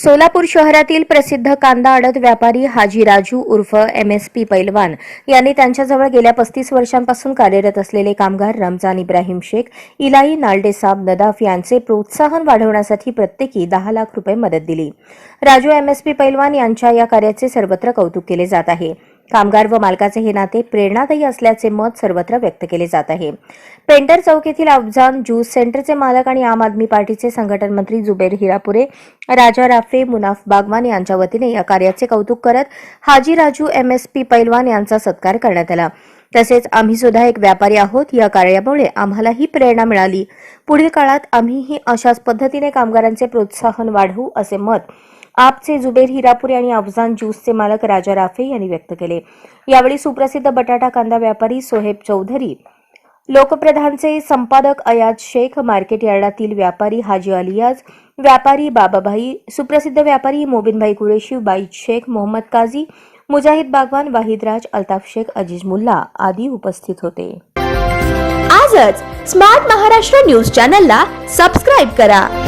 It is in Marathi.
सोलापूर शहरातील प्रसिद्ध कांदा आडत व्यापारी हाजी राजू उर्फ एम एस पी पैलवान यांनी त्यांच्याजवळ गेल्या पस्तीस वर्षांपासून कार्यरत असलेले कामगार रमजान इब्राहिम शेख इलाई नाल्डेसाब नदाफ यांचे प्रोत्साहन वाढवण्यासाठी प्रत्येकी दहा लाख रुपये मदत दिली. राजू एम एस पी पैलवान यांच्या या कार्याचे सर्वत्र कौतुक केले जात आहे. कामगार व मालकाचे हे नाते प्रेरणादायी असल्याचे मत सर्वत्र व्यक्त केले जात आहे. पेंटर चौक येथील अफजान ज्यूस सेंटरचे मालक आणि आम आदमी पार्टीचे संघटन मंत्री जुबेर हिरापुरे राजा राफे मुनाफ बागवान यांच्या वतीने या कार्याचे कौतुक करत Haji Raju M S P पैलवान यांचा सत्कार करण्यात आला. तसेच आम्ही सुद्धा एक व्यापारी आहोत. या कार्यामुळे आम्हालाही प्रेरणा मिळाली. पुढील काळात आम्हीही अशाच पद्धतीने कामगारांचे प्रोत्साहन वाढवू असे मत आपचे जुबेर हिरापुरे आणि अफजान ज्यूसचे मालक राजा राफे यांनी व्यक्त केले. यावेळी सुप्रसिद्ध बटाटा कांदा व्यापारी सोहेब चौधरी लोकप्रधानचे संपादक अयाज शेख मार्केट यार्डातील व्यापारी हाजी अलियाज व्यापारी बाबाभाई सुप्रसिद्ध व्यापारी मोबिनभाई कुरेशी बाईद शेख मोहम्मद काझी मुजाहिद बागवान वाहिद राज अल्ताफ शेख अजीज मुल्ला आदी उपस्थित होते. आजच स्मार्ट महाराष्ट्र न्यूज चॅनलला सबस्क्राईब करा.